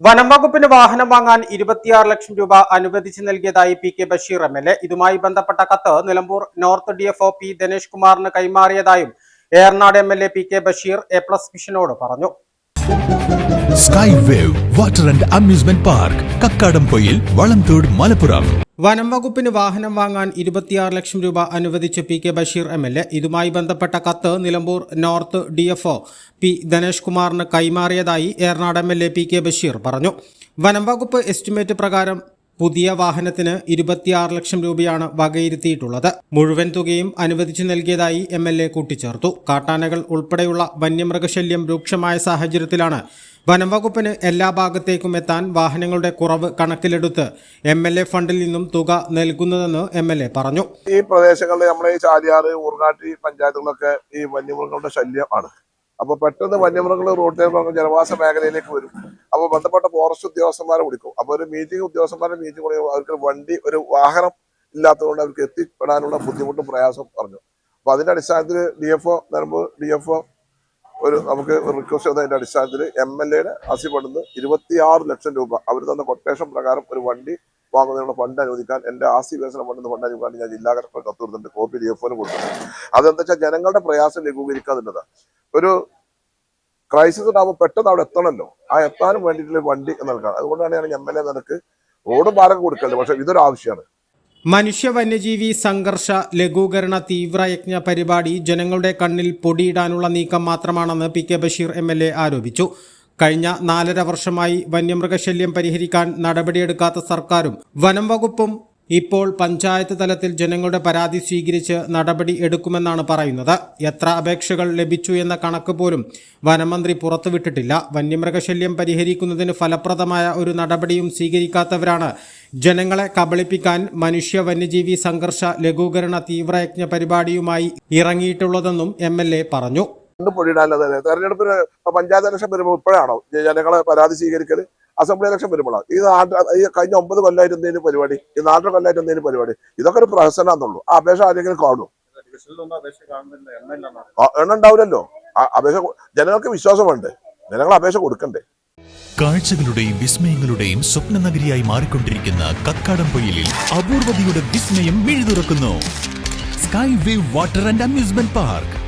വനം വകുപ്പിന് വാഹനം വാങ്ങാൻ ഇരുപത്തിയാറ് ലക്ഷം രൂപ അനുവദിച്ചു നൽകിയതായി P K Basheer M L A. ഇതുമായി ബന്ധപ്പെട്ട കത്ത് Nilambur north D F O P Dinesh കുമാറിന് കൈമാറിയതായും Eranad M L A P K Basheer A plus മിഷനോട് പറഞ്ഞു. Sky wave water and amusement park Kakkadampoyil Valamthode Malappuram വനം വകുപ്പിന് വാഹനം വാങ്ങാൻ ഇരുപത്തിയാറ് ലക്ഷം രൂപ അനുവദിച്ച് P K Basheer M L A. ഇതുമായി ബന്ധപ്പെട്ട കത്ത് Nilambur north D F O. P Dhanesh കുമാറിന് കൈമാറിയതായി Eranad M L A P K Basheer പറഞ്ഞു. വനം വകുപ്പ് എസ്റ്റിമേറ്റ് പ്രകാരം പുതിയ വാഹനത്തിന് ഇരുപത്തിയാറ് ലക്ഷം രൂപയാണ് വകയിരുത്തിയിട്ടുള്ളത്. മുഴുവൻ തുകയും അനുവദിച്ചു നൽകിയതായി എം എൽ എ കൂട്ടിച്ചേർത്തു. കാട്ടാനകൾ ഉൾപ്പെടെയുള്ള വന്യമൃഗശല്യം രൂക്ഷമായ സാഹചര്യത്തിലാണ് വനം വകുപ്പിന് എല്ലാ ഭാഗത്തേക്കും എത്താൻ വാഹനങ്ങളുടെ കുറവ് കണക്കിലെടുത്ത് എം എൽ എ ഫണ്ടിൽ നിന്നും തുക നൽകുന്നതെന്ന് എം എൽ എ പറഞ്ഞു. ഈ പ്രദേശങ്ങളിൽ നമ്മുടെ ഈ ചാലിയാറ് ഊർങ്ങാട്ടി പഞ്ചായത്തുകളൊക്കെ ഈ വന്യമൃഗങ്ങളുടെ ശല്യമാണ് അപ്പൊ പെട്ടെന്ന് വന്യമൃഗങ്ങൾ റോഡിലേക്ക് ജനവാസ മേഖലയിലേക്ക് വരും. അപ്പൊ ബന്ധപ്പെട്ട ഫോറസ്റ്റ് ഉദ്യോഗസ്ഥന്മാരെ വിളിക്കും. അപ്പൊ ഒരു മീറ്റിംഗ് ഉദ്യോഗസ്ഥന്മാരെ മീറ്റിംഗ് കൊടുക്കുമ്പോൾ അവർക്ക് വണ്ടി ഒരു വാഹനം ഇല്ലാത്തതുകൊണ്ട് അവർക്ക് എത്തിപ്പെടാനുള്ള ബുദ്ധിമുട്ടും പ്രയാസം പറഞ്ഞു. അപ്പൊ അതിന്റെ അടിസ്ഥാനത്തിൽ D F O Nilambur D F O ഒരു നമുക്ക് റിക്വസ്റ്റ് ചെയ്തതിന്റെ അടിസ്ഥാനത്തിൽ എം എൽ എയുടെ ആസിഫണ്ടെന്ന് ഇരുപത്തിയാറ് ലക്ഷം രൂപ അവർ തന്ന കൊട്ടേഷൻ പ്രകാരം ഒരു വണ്ടി വാങ്ങുന്നതിനുള്ള ഫണ്ട് അനുവദിക്കാൻ എന്റെ ആസ്തി വികസന ഫണ്ട് ഫണ്ട് അനുവദിക്കാൻ ഞാൻ ജില്ലാ കളക്ടർ കത്ത് കോപ്പി ഡി എഫ് ഒന് കൊടുത്തിട്ടുണ്ട് അതെന്താ വെച്ചാൽ ജനങ്ങളുടെ പ്രയാസം ലഘൂകരിക്കാതിന്റെ ഒരു ക്രൈസിസ് ഉണ്ടാകുമ്പോൾ പെട്ടെന്ന് അവിടെ എത്തണമല്ലോ ആ എത്താനും വേണ്ടിയിട്ടുള്ള വണ്ടി നൽകണം. അതുകൊണ്ടാണ് ഞാൻ എം എൽ എ നിനക്ക് റോഡ് ഭാരം കൊടുക്കണ്ടത്. പക്ഷെ ഇതൊരു ആവശ്യമാണ് മനുഷ്യ വന്യജീവി സംഘർഷ ലഘൂകരണ തീവ്രയജ്ഞ പരിപാടി ജനങ്ങളുടെ കണ്ണിൽ പൊടിയിടാനുള്ള നീക്കം മാത്രമാണെന്ന് P K Basheer M L A ആരോപിച്ചു. കഴിഞ്ഞ നാലര വർഷമായി വന്യമൃഗശല്യം പരിഹരിക്കാൻ നടപടിയെടുക്കാത്ത സർക്കാരും വനം വകുപ്പും ഇപ്പോൾ പഞ്ചായത്ത് തലത്തിൽ ജനങ്ങളുടെ പരാതി സ്വീകരിച്ച് നടപടി എടുക്കുമെന്നാണ് പറയുന്നത്. എത്ര അപേക്ഷകൾ ലഭിച്ചു എന്ന കണക്ക് പോലും വനമന്ത്രി പുറത്തുവിട്ടിട്ടില്ല. വന്യമൃഗശല്യം പരിഹരിക്കുന്നതിന് ഫലപ്രദമായ ഒരു നടപടിയും സ്വീകരിക്കാത്തവരാണ്. ജനങ്ങളെ കബളിപ്പിക്കാൻ മനുഷ്യ വന്യജീവി സംഘർഷ ലഘൂകരണ തീവ്രയജ്ഞ പരിപാടിയുമായി ഇറങ്ങിയിട്ടുള്ളതെന്നും എം പറഞ്ഞു. തെരഞ്ഞെടുപ്പിന് പഞ്ചായത്ത് വരുമ്പോൾ ഇപ്പോഴാണോ ജനങ്ങളെ പരാതി സ്വീകരിക്കൽ അസംബ്ലി ഇലക്ഷൻ വരുമ്പോഴാണ്. ഈ നാട് ഈ കഴിഞ്ഞ ഒമ്പത് കൊല്ലമായിട്ട് എന്തെങ്കിലും പരിപാടി? ഈ നാട്ടിലെ കൊല്ലമായിട്ട് എന്തെങ്കിലും പരിപാടി? ഇതൊക്കെ ഒരു പ്രഹസനാന്നുള്ളൂ. ആ അപേക്ഷ ആരെങ്കിലും കാണും എണ്ണ ഉണ്ടാവില്ലല്ലോ അപേക്ഷ ജനങ്ങൾക്ക് വിശ്വാസമുണ്ട്. ജനങ്ങൾ അപേക്ഷ കൊടുക്കണ്ടേ? കാഴ്ചകളുടെയും വിസ്മയങ്ങളുടെയും സ്വപ്ന നഗരിയായി മാറിക്കൊണ്ടിരിക്കുന്ന കക്കാടംപൊയിലിൽ അപൂർവതയുടെ വിസ്മയം മിഴുതുറക്കുന്നു. Sky wave water and amusement park.